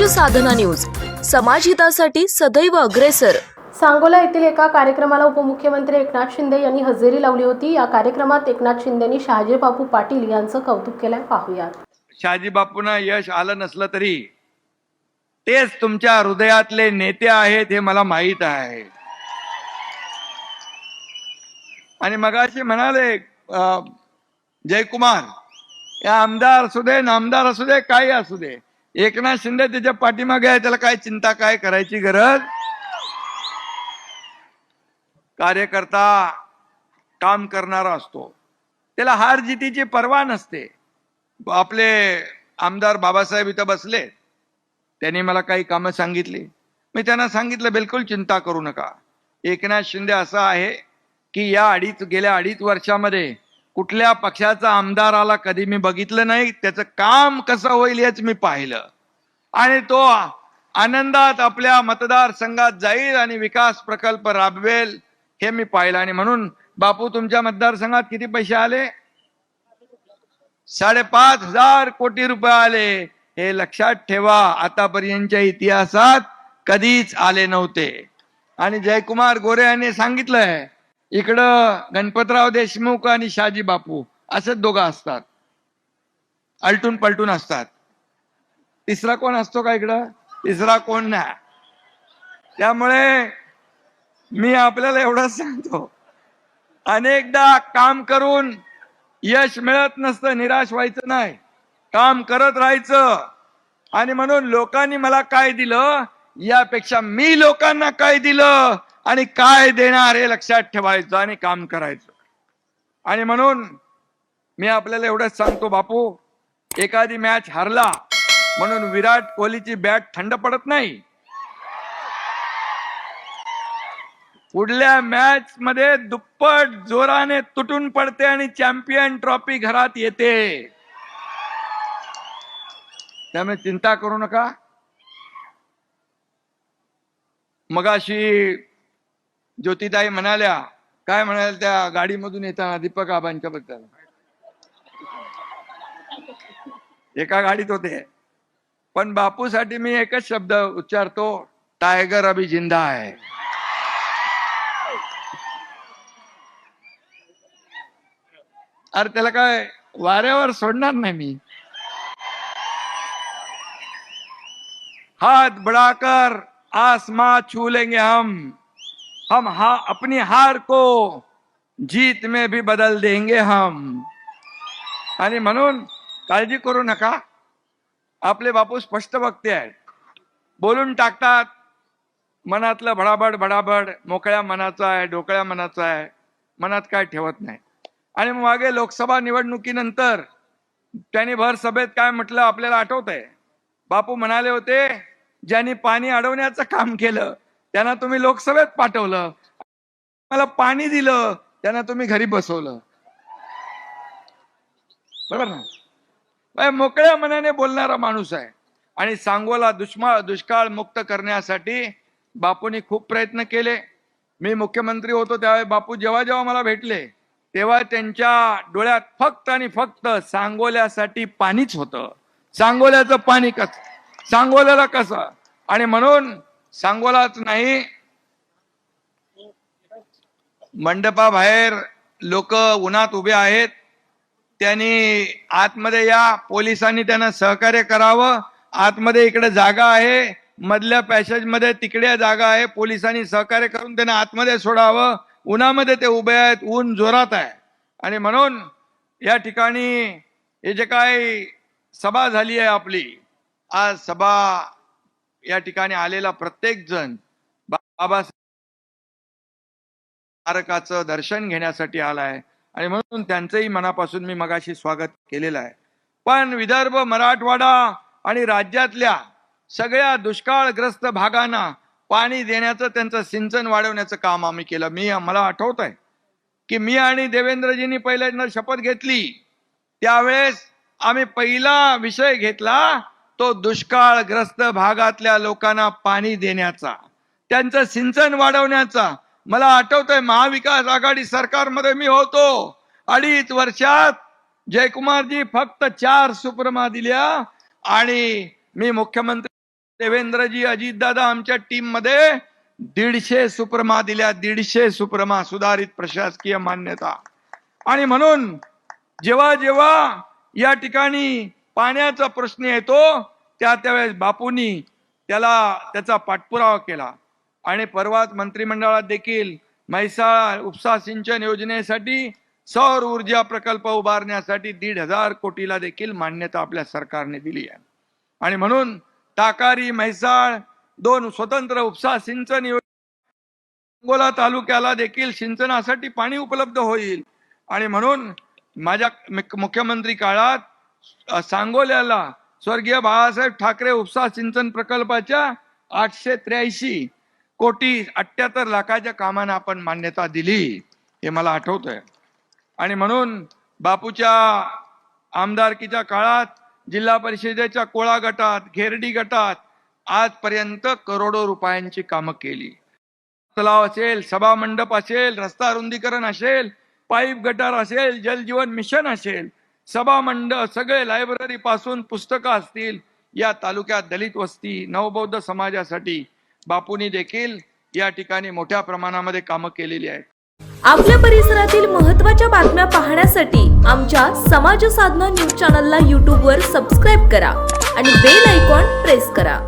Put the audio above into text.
स्वराज्य साधना न्यूज. समाजहितासाठी सदैव अग्रेसर. सांगोला येथील एका कार्यक्रमाला उपमुख्यमंत्री एकनाथ शिंदे यांनी हजेरी लावली होती. या कार्यक्रमात एकनाथ शिंदेंनी शहाजी बापू पाटील यांचं कौतुक केलंय. पाहूयात. शहाजी बापूंना यश आलं नसलं तरी तेच तुमच्या हृदयातले नेते आहेत हे मला माहीत आहे. आणि मगाशी म्हणाले जयकुमार या आमदार असू दे नामदार असू दे काही असू दे एकनाथ शिंदे त्याच्या पाठीमागे आहे त्याला काय चिंता काय करायची गरज? कार्यकर्ता काम करणारा असतो. त्याला हार जितीची पर्वा नसते. आपले आमदार बाबासाहेब इथं बसले. त्यांनी मला काही कामं सांगितली. मी त्यांना सांगितलं बिलकुल चिंता करू नका. एकनाथ शिंदे असं आहे की या अडीच गेल्या अडीच वर्षामध्ये कुठल्या पक्षाचा आमदार आला कधी मी बघितलं नाही त्याचं काम कसं होईल याच मी पाहिलं. आणि तो आनंदात आपल्या मतदारसंघात जाईल आणि विकास प्रकल्प राबवेल हे मी पाहिलं. आणि म्हणून बापू तुमच्या मतदारसंघात किती पैसे आले? साडेपाच हजार कोटी रुपये आले. हे लक्षात ठेवा आतापर्यंतच्या इतिहासात कधीच आले नव्हते. आणि जयकुमार गोरे यांनी सांगितलंय इकडं गणपतराव देशमुख आणि शाजी बापू असेच दोघं असतात. आलटून पलटून असतात. तिसरा कोण असतो का इकडं? तिसरा कोण नाही त्यामुळे मी आपल्याला एवढंच सांगतो. अनेकदा काम करून यश मिळत नसतं निराश व्हायचं नाही. काम करत राहायचं. आणि म्हणून लोकांनी मला काय दिलं? यापेक्षा मी लोकांना काय दिलं? आणि काय देणार हे लक्षात ठेवायचं आणि काम करायचं. आणि म्हणून मी आपल्याला एवढंच सांगतो बापू एखादी मॅच हरला म्हणून विराट कोहलीची बॅट थंड पडत नाही. पुढल्या मॅच मध्ये दुप्पट जोराने तुटून पडते आणि चॅम्पियन ट्रॉफी घरात येते. त्यामुळे चिंता करू नका. मगाशी ज्योतिताई म्हणाल्या, काय म्हणाल्या त्या गाडीमधून येताना दीपक आबांच्या बद्दल एका गाडीत होते. पण बापूसाठी मी एकच शब्द उच्चारतो, टायगर अभी ज़िंदा आहे अरे, त्याला काय वाऱ्यावर सोडणार नाही मी. हाथ बढ़ाकर आसमां छू लेंगे हम. हम हा अपनी हार को जीत में भी बदल देंगे हम। आणि म्हणून काळजी करू नका. आपले बापू स्पष्ट वक्ते आहेत. बोलून टाकतात. मनातलं भडाबड भडाभड मोकळ्या मनाचा आहे डोकळ्या मनाचा आहे. मनात काय ठेवत नाही. आणि मग मागे लोकसभा निवडणुकीनंतर त्यांनी भर सभेत काय म्हटलं आपल्याला आठवत आहे बापू म्हणाले होते ज्यांनी पाणी अडवण्याचं काम केलं त्यांना तुम्ही लोकसभेत पाठवलं. मला पाणी दिलं त्यांना तुम्ही घरी बसवलं. बरोबर ना? मोकळ्या मनाने बोलणारा माणूस आहे. आणि सांगोला दुष्माळ दुष्काळ मुक्त करण्यासाठी बापूंनी खूप प्रयत्न केले. मी मुख्यमंत्री होतो त्यावेळी बापू जेव्हा जेव्हा मला भेटले तेव्हा त्यांच्या डोळ्यात फक्त आणि फक्त सांगोल्यासाठी पाणीच होतं. सांगोल्याचं पाणी कस? सांगोल्याला कसं? आणि म्हणून सांगोलाच नाही. मंडपाबाहेर लोक उन्हात उभे आहेत. त्यांनी आतमध्ये या पोलिसांनी त्यांना सहकार्य करावं. आतमध्ये इकडे जागा आहे. मधल्या पॅसेजमध्ये तिकडे जागा आहे. पोलिसांनी सहकार्य करून त्यांना आतमध्ये सोडावं. उन्हामध्ये ते उभे आहेत. ऊन जोरात आहे. आणि म्हणून या ठिकाणी हे जे काय सभा झाली आहे आपली आज सभा या ठिकाणी आलेला प्रत्येक जण बाबा स्मारकाचं दर्शन घेण्यासाठी आलाय. आणि म्हणून त्यांचंही मनापासून मी मगाशी स्वागत केलेलं आहे. पण विदर्भ मराठवाडा आणि राज्यातल्या सगळ्या दुष्काळग्रस्त भागांना पाणी देण्याचं त्यांचं सिंचन वाढवण्याचं काम आम्ही केलं. मी मला आठवत आहे की मी आणि देवेंद्रजींनी पहिल्यांदा शपथ घेतली. त्यावेळेस आम्ही पहिला विषय घेतला तो दुष्काळग्रस्त भागातल्या लोकांना पाणी देण्याचा त्यांचं सिंचन वाढवण्याचा. मला आठवतंय महाविकास आघाडी सरकारमध्ये मी होतो. अडीच वर्षात जयकुमारजी फक्त चार सुप्रमा दिल्या आणि मी मुख्यमंत्री देवेंद्रजी अजितदादा आमच्या टीममध्ये दीडशे सुप्रमा दिल्या. दीडशे सुप्रमा सुधारित प्रशासकीय मान्यता. आणि म्हणून जेव्हा जेव्हा या ठिकाणी पाण्याचा प्रश्न येतो त्या त्यावेळेस बापूंनी त्याला त्याचा पाठपुरावा केला. आणि परवाच मंत्रिमंडळात देखील म्हैसाळ उपसा सिंचन योजनेसाठी सौर ऊर्जा प्रकल्प उभारण्यासाठी दीड हजार कोटीला देखील मान्यता आपल्या सरकारने दिली आहे. आणि म्हणून टाकारी म्हैसाळ दोन स्वतंत्र उपसा सिंचन योजना अंगोला तालुक्याला देखील सिंचनासाठी पाणी उपलब्ध होईल. आणि म्हणून माझ्या मुख्यमंत्री काळात सांगोल्याला स्वर्गीय बाळासाहेब ठाकरे उपसा सिंचन प्रकल्पाच्या आठशे त्र्याऐंशी कोटी अठ्याहत्तर लाखाच्या कामांना आपण मान्यता दिली हे मला आठवतंय. आणि म्हणून बापूच्या आमदारकीच्या काळात जिल्हा परिषदेच्या कोळा गटात घेरडी गटात आजपर्यंत करोडो रुपयांची कामं केली. तलाव असेल सभा मंडप असेल रस्ता रुंदीकरण असेल पाईप गटार असेल जलजीवन मिशन असेल सभामंडळ सगळे लायब्ररी पासून पुस्तकं असतील या तालुक्यात दलित वस्ती नवबौद्ध समाजासाठी बापूंनी देखील या ठिकाणी मोठ्या प्रमाणामध्ये कामं केलेली आहेत. आपल्या परिसरातील महत्त्वाच्या बातम्या पाहण्यासाठी आमच्या समाज साधना न्यूज चॅनलला यूट्यूबवर सबस्क्राईब करा आणि बेल आयकॉन प्रेस करा.